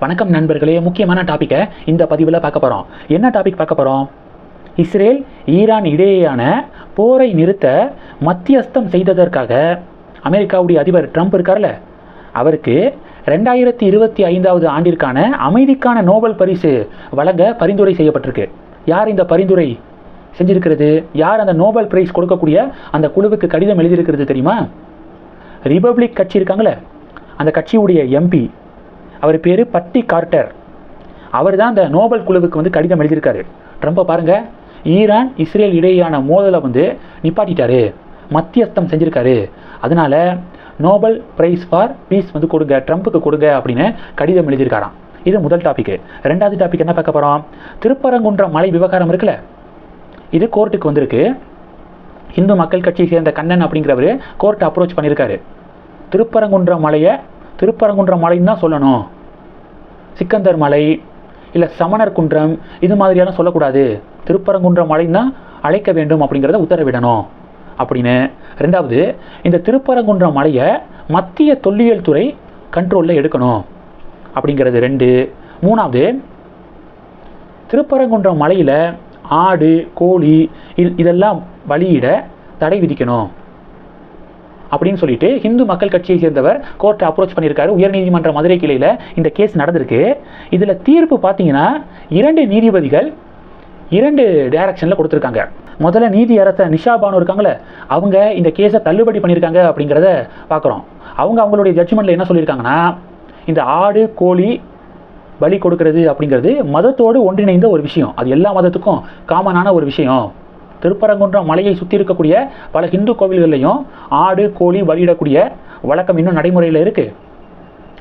வணக்கம் நண்பர்களே முக்கியமான டாப்பிக்கை இந்த பதிவில் பார்க்க போகிறோம் என்ன டாபிக் பார்க்க போகிறோம் இஸ்ரேல் ஈரான் இடையேயான போரை நிறுத்த மத்தியஸ்தம் செய்ததற்காக அமெரிக்காவுடைய அதிபர் ட்ரம்ப் இருக்கார்ல? அவருக்கு ரெண்டாயிரத்தி இருபத்தி ஐந்தாவது ஆண்டிற்கான அமைதிக்கான நோபல் பரிசு வழங்க பரிந்துரை செய்யப்பட்டிருக்கு. யார் இந்த பரிந்துரை செஞ்சிருக்கிறது? யார் அந்த நோபல் பிரைஸ் கொடுக்கக்கூடிய அந்த குழுவுக்கு கடிதம் எழுதியிருக்கிறது தெரியுமா? ரிபப்ளிக் கட்சி இருக்காங்களே அந்த கட்சியுடைய எம்பி அவர் பேர் பட்டி கார்ட்டர். அவர் தான் அந்த நோபல் குழுவுக்கு வந்து கடிதம் எழுதியிருக்காரு. ட்ரம்ப்பை பாருங்க ஈரான் இஸ்ரேல் இடையேயான மோதலை வந்து நிப்பாட்டிட்டாரு. மத்தியஸ்தம் செஞ்சுருக்காரு. அதனால நோபல் பிரைஸ் ஃபார் பீஸ் வந்து கொடுங்க ட்ரம்ப்புக்கு கொடுங்க அப்படின்னு கடிதம் எழுதியிருக்காராம். இது முதல் டாபிக் ரெண்டாவது டாபிக் என்ன பார்க்க போகிறோம் திருப்பரங்குன்றம் மலை விவகாரம் இருக்குல்ல? இது கோர்ட்டுக்கு வந்திருக்கு. இந்து மக்கள் கட்சியை சேர்ந்த கண்ணன் அப்படிங்கிறவர் கோர்ட் அப்ரோச் பண்ணியிருக்காரு. திருப்பரங்குன்றம் மலையை திருப்பரங்குன்றம் மலைன்னு தான் சொல்லணும். சிக்கந்தர் மலை இல்லை சமணர் குன்றம் இது மாதிரியெல்லாம் சொல்லக்கூடாது. திருப்பரங்குன்றம் மலைன்னு தான் அழைக்க வேண்டும் அப்படிங்கிறத உத்தரவிடணும். அப்படின்னு. ரெண்டாவது இந்த திருப்பரங்குன்றம் மலையை மத்திய தொல்லியல் துறை கண்ட்ரோலில் எடுக்கணும். அப்படிங்கிறது ரெண்டு. மூணாவது திருப்பரங்குன்றம் மலையில் ஆடு கோழி இதெல்லாம் பலியிட தடை விதிக்கணும். அப்படின்னு சொல்லிட்டு இந்து மக்கள் கட்சியை சேர்ந்தவர் கோர்ட்டை அப்ரோச் பண்ணியிருக்காரு. உயர்நீதிமன்ற மதுரை கிளையில் இந்த கேஸ் நடந்திருக்கு. இதில் தீர்ப்பு பார்த்தீங்கன்னா இரண்டு நீதிபதிகள் இரண்டு டைரக்ஷனில் கொடுத்துருக்காங்க. முதல்ல நீதி அரச நிஷா பானு இருக்காங்களே அவங்க இந்த கேஸை தள்ளுபடி பண்ணியிருக்காங்க அப்படிங்கிறத பார்க்குறோம். அவங்க அவங்களுடைய ஜட்ஜ்மெண்ட்டில் என்ன சொல்லியிருக்காங்கன்னா இந்த ஆடு கோழி பலி கொடுக்கறது அப்படிங்கிறது மதத்தோடு ஒன்றிணைந்த ஒரு விஷயம். அது எல்லா மதத்துக்கும் காமனான ஒரு விஷயம். திருப்பரங்குன்றம் மலையை சுற்றி இருக்கக்கூடிய பல ஹிந்து கோவில்கள்லையும் ஆடு கோழி பலியிடக்கூடிய வழக்கம் இன்னும் நடைமுறையில் இருக்குது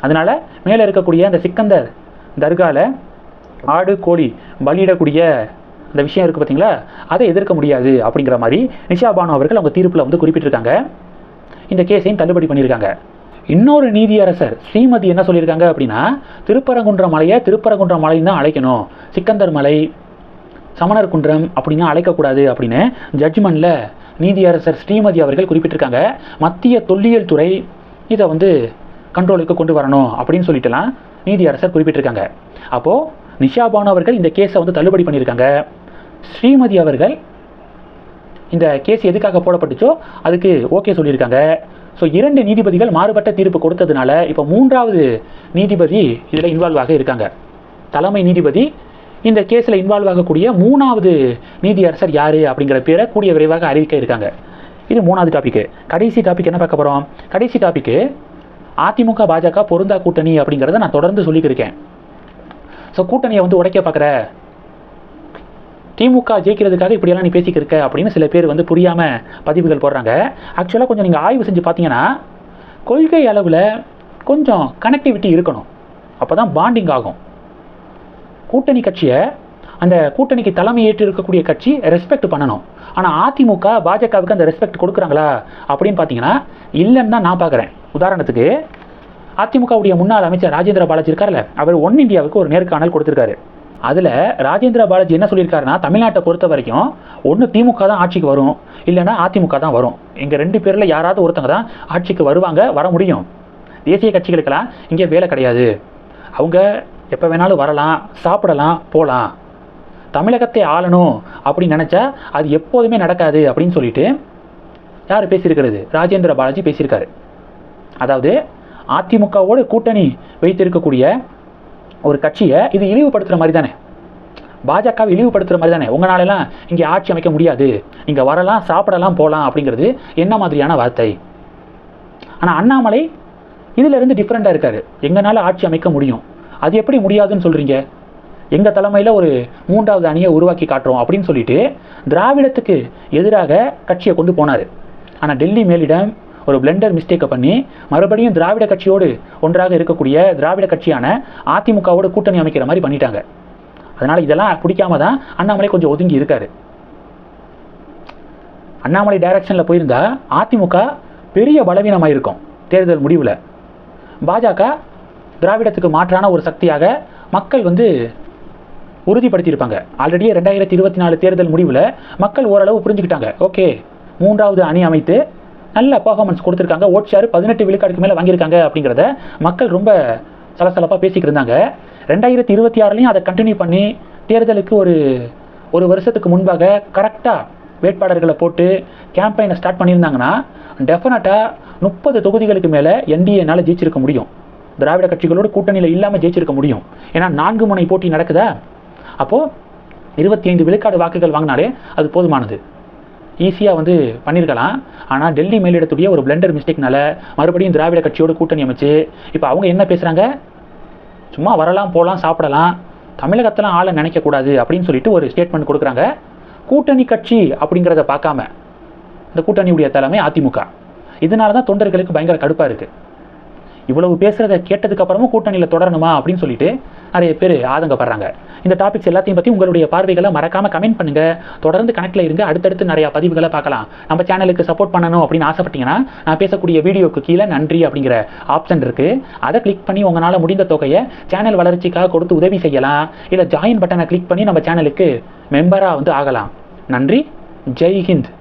அதனால் மேலே இருக்கக்கூடிய அந்த சிக்கந்தர் தர்காவில் ஆடு கோழி பலியிடக்கூடிய அந்த விஷயம் இருக்குது பார்த்தீங்களா அதை எதிர்க்க முடியாது அப்படிங்கிற மாதிரி நிஷா பானு அவர்கள் அவங்க தீர்ப்பில் வந்து குறிப்பிட்டிருக்காங்க. இந்த கேஸையும் தள்ளுபடி பண்ணியிருக்காங்க. இன்னொரு நீதியரசர் ஸ்ரீமதி என்ன சொல்லியிருக்காங்க அப்படின்னா திருப்பரங்குன்ற மலையை திருப்பரங்குன்ற மலைன்னு தான் அழைக்கணும். சிக்கந்தர் மலை சமணர் குன்றம் அப்படின்னு அழைக்கக்கூடாது அப்படின்னு ஜட்ஜ்மெண்ட்டில் நீதியரசர் ஸ்ரீமதி அவர்கள் குறிப்பிட்டிருக்காங்க. மத்திய தொல்லியல் துறை இதை வந்து கண்ட்ரோலுக்கு கொண்டு வரணும் அப்படின்னு சொல்லிட்டுலாம் நீதியரசர் குறிப்பிட்டிருக்காங்க. அப்போது நிஷா பானு அவர்கள் இந்த கேஸை வந்து தள்ளுபடி பண்ணியிருக்காங்க. ஸ்ரீமதி அவர்கள் இந்த கேஸ் எதுக்காக போடப்பட்டுச்சோ அதுக்கு ஓகே சொல்லியிருக்காங்க. ஸோ இரண்டு நீதிபதிகள் மாறுபட்ட தீர்ப்பு கொடுத்ததுனால இப்போ மூன்றாவது நீதிபதி இதில் இன்வால்வ் ஆக இருக்காங்க. தலைமை நீதிபதி இந்த கேஸில் இன்வால்வ் ஆகக்கூடிய மூணாவது நீதியரசர் யார் அப்படிங்கிற பேரை கூடிய விரைவாக அறிவிக்க இருக்காங்க. இது மூணாவது டாபிக் கடைசி டாபிக் என்ன பார்க்க போகிறோம் கடைசி டாபிக்கு அதிமுக பாஜக பொருந்தா கூட்டணி அப்படிங்கிறத நான் தொடர்ந்து சொல்லிக்கிருக்கேன். ஸோ கூட்டணியை வந்து உடைக்க பார்க்குற திமுக ஜெயிக்கிறதுக்காக இப்படியெல்லாம் நீ பேசிக்கிருக்க அப்படின்னு சில பேர் வந்து புரியாமல் பதிவுகள் போடுறாங்க. ஆக்சுவலாக கொஞ்சம் நீங்கள் ஆய்வு செஞ்சு பார்த்தீங்கன்னா கொள்கை அளவில் கொஞ்சம் கனெக்டிவிட்டி இருக்கணும். அப்போ தான் பாண்டிங் ஆகும். கூட்டணி கட்சியை அந்த கூட்டணிக்கு தலைமை ஏற்று இருக்கக்கூடிய கட்சி ரெஸ்பெக்ட் பண்ணணும். ஆனால் அதிமுக பாஜகவுக்கு அந்த ரெஸ்பெக்ட் கொடுக்குறாங்களா? அப்படின்னு பார்த்தீங்கன்னா இல்லைன்னு தான் நான் பார்க்குறேன் உதாரணத்துக்கு அதிமுகவுடைய முன்னாள் அமைச்சர் ராஜேந்திர பாலாஜி இருக்கார்ல அவர் ஒன் இந்தியாவுக்கு ஒரு நேர்காணல் கொடுத்துருக்காரு. அதில் ராஜேந்திர பாலாஜி என்ன சொல்லியிருக்காருன்னா தமிழ்நாட்டை பொறுத்த வரைக்கும் ஒன்று திமுக தான் ஆட்சிக்கு வரும் இல்லைன்னா அதிமுக தான் வரும். எங்கள் ரெண்டு பேரில் யாராவது ஒருத்தங்க தான் ஆட்சிக்கு வருவாங்க வர முடியும். தேசிய கட்சிகளுக்கெல்லாம் இங்கே வேலை கிடையாது. அவங்க எப்போ வேணாலும் வரலாம் சாப்பிடலாம் போகலாம் தமிழகத்தை ஆளணும் அப்படின்னு நினச்சா அது எப்போதுமே நடக்காது அப்படின்னு சொல்லிட்டு யார் பேசியிருக்கிறது? ராஜேந்திர பாலாஜி பேசியிருக்காரு. அதாவது அதிமுகவோடு கூட்டணி வைத்திருக்கக்கூடிய ஒரு கட்சியை இது இழிவுபடுத்துகிற மாதிரி தானே? பாஜகவை இழிவுபடுத்துகிற மாதிரி தானே? உங்களாலலாம் இங்கே ஆட்சி அமைக்க முடியாது. இங்கே வரலாம் சாப்பிடலாம் போகலாம் அப்படிங்கிறது என்ன மாதிரியான வார்த்தை? ஆனால் அண்ணாமலை இதிலிருந்து டிஃப்ரெண்ட்டாக இருக்காரு. எங்களால் ஆட்சி அமைக்க முடியும். அது எப்படி முடியாதுன்னு சொல்கிறீங்க எங்கள் தலைமையில் ஒரு மூன்றாவது அணியை உருவாக்கி காட்டுறோம் அப்படின்னு சொல்லிட்டு திராவிடத்துக்கு எதிராக கட்சியை கொண்டு போனார். ஆனால் டெல்லி மேலிடம் ஒரு பிளெண்டர் மிஸ்டேக்கை பண்ணி மறுபடியும் திராவிட கட்சியோடு ஒன்றாக இருக்கக்கூடிய திராவிட கட்சியான அதிமுகவோடு கூட்டணி அமைக்கிற மாதிரி பண்ணிட்டாங்க. அதனால் இதெல்லாம் பிடிக்காம தான் அண்ணாமலை கொஞ்சம் ஒதுங்கி இருக்கார். அண்ணாமலை டைரக்ஷனில் போயிருந்தா அதிமுக பெரிய பலவீனமாக இருக்கும் தேர்தல் முடிவில். பாஜக திராவிடத்துக்கு மாற்றான ஒரு சக்தியாக மக்கள் வந்து உறுதிப்படுத்தியிருப்பாங்க. ஆல்ரெடியே ரெண்டாயிரத்தி இருபத்தி நாலு தேர்தல் முடிவில் மக்கள் ஓரளவு புரிஞ்சுக்கிட்டாங்க. ஓகே மூன்றாவது அணி அமைத்து நல்ல பர்ஃபார்மன்ஸ் கொடுத்துருக்காங்க. ஓட் ஷேர் பதினெட்டு விழுக்காடுக்கு மேலே வாங்கியிருக்காங்க அப்படிங்கிறத மக்கள் ரொம்ப சலசலப்பாக பேசிக்கிட்டு இருந்தாங்க. ரெண்டாயிரத்தி இருபத்தி ஆறுலையும் அதை கண்டினியூ பண்ணி தேர்தலுக்கு ஒரு ஒரு வருஷத்துக்கு முன்பாக கரெக்டாக வேட்பாளர்களை போட்டு கேம்பெயினை ஸ்டார்ட் பண்ணியிருந்தாங்கன்னா டெஃபினட்டாக முப்பது தொகுதிகளுக்கு மேலே என்டிஏனால் ஜெயிச்சிருக்க முடியும். திராவிட கட்சிகளோடு கூட்டணியில் இல்லாமல் ஜெயிச்சிருக்க முடியும். ஏன்னா நான்கு முனை போட்டி நடக்குதா? அப்போது இருபத்தி ஐந்து விழுக்காடு வாக்குகள் வாங்கினாலே அது போதுமானது. ஈஸியாக வந்து பண்ணியிருக்கலாம் ஆனால் டெல்லி மேலிடத்துடைய ஒரு பிளண்டர் மிஸ்டேக்னால மறுபடியும் திராவிட கட்சியோடு கூட்டணி அமைச்சு இப்போ அவங்க என்ன பேசுகிறாங்க சும்மா வரலாம் போகலாம் சாப்பிடலாம். தமிழகத்தெல்லாம் ஆளை நினைக்கக்கூடாது அப்படின்னு சொல்லிட்டு ஒரு ஸ்டேட்மெண்ட் கொடுக்குறாங்க. கூட்டணி கட்சி அப்படிங்கிறத பார்க்காம இந்த கூட்டணியுடைய தலைமை அதிமுக. இதனால தான் தொண்டர்களுக்கு பயங்கர கடுப்பாக இருக்குது இவ்வளவு பேசுகிறத கேட்டதுக்கு அப்புறமும் கூட்டணியில் தொடரணுமா அப்படின்னு சொல்லிட்டு நிறைய பேர் ஆதங்கப்படுறாங்க. இந்த டாபிக்ஸ் எல்லாத்தையும் பற்றி உங்களுடைய பார்வைகளை மறக்காமல் கமெண்ட் பண்ணுங்கள் தொடர்ந்து கணக்கில் இருங்க. அடுத்தடுத்து நிறையா பதிவுகளை பார்க்கலாம். நம்ம சேனலுக்கு சப்போர்ட் பண்ணணும் அப்படின்னு ஆசைப்பட்டீங்கன்னா நான் பேசக்கூடிய வீடியோக்கு கீழே நன்றி அப்படிங்கிற ஆப்ஷன் இருக்குது அதை கிளிக் பண்ணி உங்களால் முடிந்த தொகையை சேனல் வளர்ச்சிக்காக கொடுத்து உதவி செய்யலாம். இல்லை ஜாயின் பட்டனை கிளிக் பண்ணி நம்ம சேனலுக்கு மெம்பராக வந்து ஆகலாம். நன்றி. ஜெய் ஹிந்த்.